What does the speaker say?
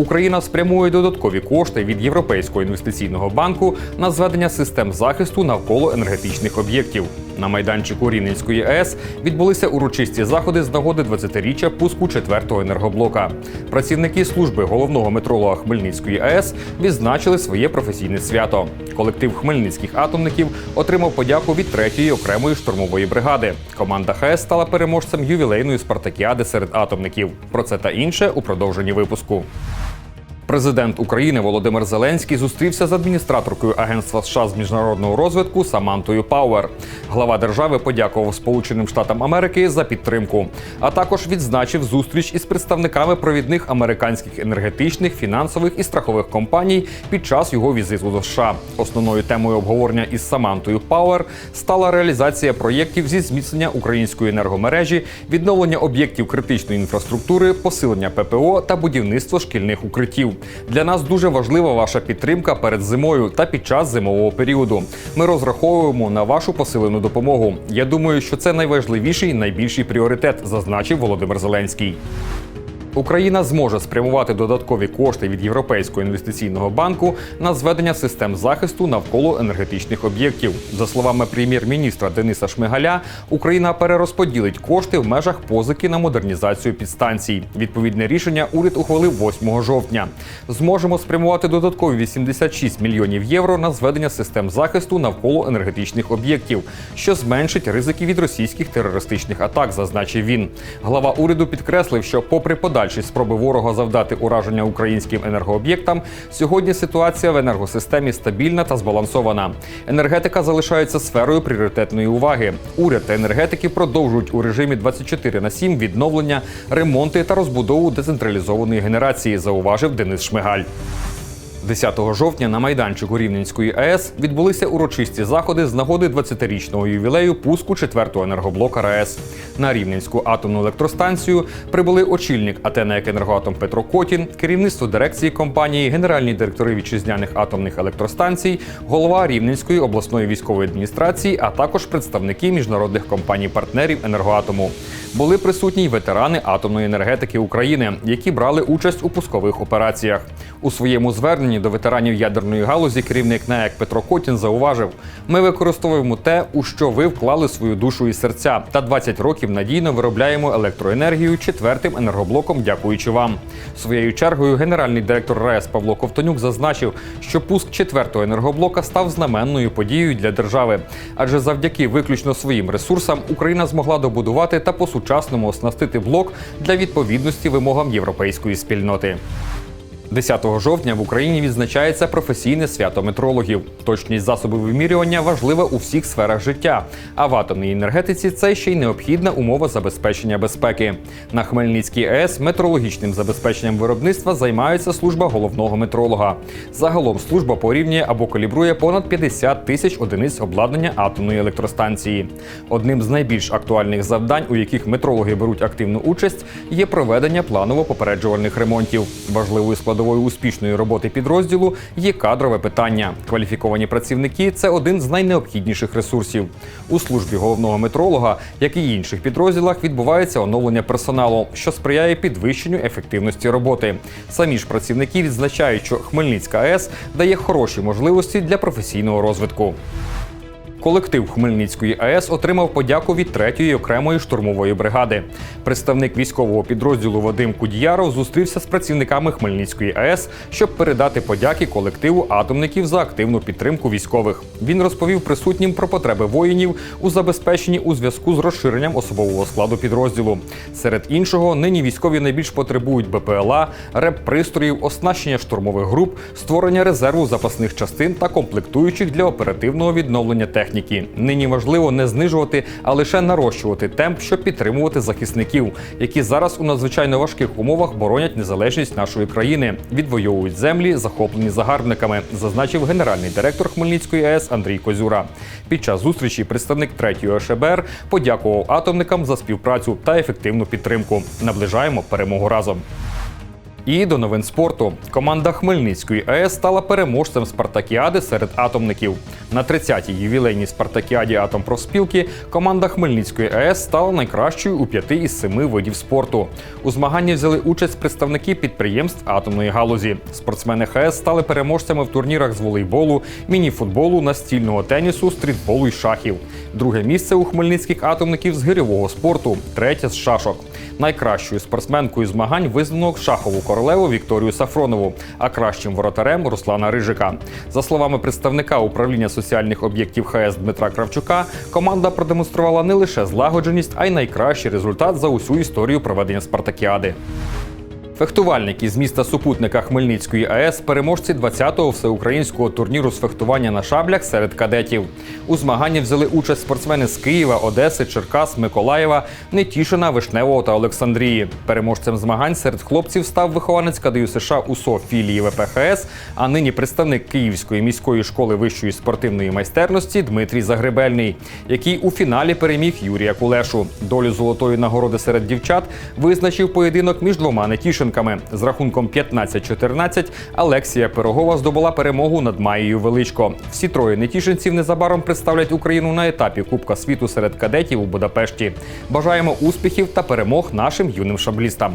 Україна спрямує додаткові кошти від Європейського інвестиційного банку на зведення систем захисту навколо енергетичних об'єктів. На майданчику Рівненської АЕС відбулися урочисті заходи з нагоди 20-річчя пуску четвертого енергоблока. Працівники служби головного метролога Хмельницької АЕС відзначили своє професійне свято. Колектив хмельницьких атомників отримав подяку від третьої окремої штурмової бригади. Команда ХАЕС стала переможцем ювілейної спартакіади серед атомників. Про це та інше у продовженні випуску. Президент України Володимир Зеленський зустрівся з адміністраторкою Агентства США з міжнародного розвитку Самантою Пауер. Глава держави подякував Сполученим Штатам Америки за підтримку, а також відзначив зустріч із представниками провідних американських енергетичних, фінансових і страхових компаній під час його візиту до США. Основною темою обговорення із Самантою Пауер стала реалізація проєктів зі зміцнення української енергомережі, відновлення об'єктів критичної інфраструктури, посилення ППО та будівництво шкільних укриттів. Для нас дуже важлива ваша підтримка перед зимою та під час зимового періоду. Ми розраховуємо на вашу посилену допомогу. Я думаю, що це найважливіший найбільший пріоритет, зазначив Володимир Зеленський. Україна зможе спрямувати додаткові кошти від Європейського інвестиційного банку на зведення систем захисту навколо енергетичних об'єктів. За словами прем'єр-міністра Дениса Шмигаля, Україна перерозподілить кошти в межах позики на модернізацію підстанцій. Відповідне рішення уряд ухвалив 8 жовтня. Зможемо спрямувати додаткові 86 мільйонів євро на зведення систем захисту навколо енергетичних об'єктів, що зменшить ризики від російських терористичних атак, зазначив він. Глава уряду підкреслив, що, попри подальші спроби ворога завдати ураження українським енергооб'єктам, сьогодні ситуація в енергосистемі стабільна та збалансована. Енергетика залишається сферою пріоритетної уваги. Уряд та енергетики продовжують у режимі 24 на 7 відновлення, ремонти та розбудову децентралізованої генерації, зауважив Денис Шмигаль. 10 жовтня на майданчику Рівненської АЕС відбулися урочисті заходи з нагоди 20-річного ювілею пуску четвертого енергоблока РАЕС. На Рівненську атомну електростанцію прибули очільник АТ «НЕК Енергоатом Петро Котін, керівництво дирекції компанії, генеральні директори вітчизняних атомних електростанцій, голова Рівненської обласної військової адміністрації, а також представники міжнародних компаній-партнерів енергоатому. Були присутні й ветерани атомної енергетики України, які брали участь у пускових операціях. У своєму зверненні до ветеранів ядерної галузі керівник НАЕК Петро Котін зауважив: ми використовуємо те, у що ви вклали свою душу і серця, та 20 років надійно виробляємо електроенергію четвертим енергоблоком, дякуючи вам. Своєю чергою генеральний директор РАЕС Павло Ковтонюк зазначив, що пуск четвертого енергоблока став знаменною подією для держави, адже завдяки виключно своїм ресурсам Україна змогла добудувати та по сучасному оснастити блок для відповідності вимогам європейської спільноти. 10 жовтня в Україні відзначається професійне свято метрологів. Точність засобів вимірювання важлива у всіх сферах життя. А в атомній енергетиці це ще й необхідна умова забезпечення безпеки. На Хмельницькій АЕС метрологічним забезпеченням виробництва займається служба головного метролога. Загалом служба порівнює або калібрує понад 50 тисяч одиниць обладнання атомної електростанції. Одним з найбільш актуальних завдань, у яких метрологи беруть активну участь, є проведення планово-попереджувальних ремонтів. Важливою складовою успішної роботи підрозділу є кадрове питання. Кваліфіковані працівники це один з найнеобхідніших ресурсів. У службі головного метролога, як і інших підрозділах, відбувається оновлення персоналу, що сприяє підвищенню ефективності роботи. Самі ж працівники відзначають, що Хмельницька АЕС дає хороші можливості для професійного розвитку. Колектив Хмельницької АЕС отримав подяку від третьої окремої штурмової бригади. Представник військового підрозділу Вадим Кудіяров зустрівся з працівниками Хмельницької АЕС, щоб передати подяки колективу атомників за активну підтримку військових. Він розповів присутнім про потреби воїнів у забезпеченні у зв'язку з розширенням особового складу підрозділу. Серед іншого, нині військові найбільш потребують БПЛА, реп-пристроїв, оснащення штурмових груп, створення резерву запасних частин та комплектуючих для оперативного відновлення техніки. Нині важливо не знижувати, а лише нарощувати темп, щоб підтримувати захисників, які зараз у надзвичайно важких умовах боронять незалежність нашої країни, відвоюють землі, захоплені загарбниками, зазначив генеральний директор Хмельницької АЕС Андрій Козюра. Під час зустрічі представник третьої ОШБР подякував атомникам за співпрацю та ефективну підтримку. Наближаємо перемогу разом. І до новин спорту. Команда Хмельницької АЕС стала переможцем спартакіади серед атомників. На 30-й ювілейній спартакіаді Атомпрофспілки команда Хмельницької АЕС стала найкращою у п'яти із семи видів спорту. У змаганні взяли участь представники підприємств атомної галузі. Спортсмени ХАЕС стали переможцями в турнірах з волейболу, мініфутболу, настільного тенісу, стрітболу й шахів. Друге місце у хмельницьких атомників з гирьового спорту, третє з шашок. Найкращою спортсменкою змагань визнано шахову королеву Вікторію Сафронову, а кращим воротарем Руслана Рижика. За словами представника управління соціальних об'єктів ХС Дмитра Кравчука, команда продемонструвала не лише злагодженість, а й найкращий результат за усю історію проведення спартакіади. Фехтувальники з міста супутника Хмельницької АЕС переможці 20-го всеукраїнського турніру з фехтування на шаблях серед кадетів. У змаганні взяли участь спортсмени з Києва, Одеси, Черкас, Миколаєва, Нетішина, Вишневого та Олександрії. Переможцем змагань серед хлопців став вихованець КДЮ США УСО філії ВПХС, а нині представник Київської міської школи вищої спортивної майстерності Дмитрій Загребельний, який у фіналі переміг Юрія Кулешу. Долю золотої нагороди серед дівчат визначив поєдинок між двома нетішинками. З рахунком 15-14 Алексія Пирогова здобула перемогу над Маєю Величко. Всі троє нетішинців незабаром представлять Україну на етапі Кубка світу серед кадетів у Будапешті. Бажаємо успіхів та перемог нашим юним шаблістам.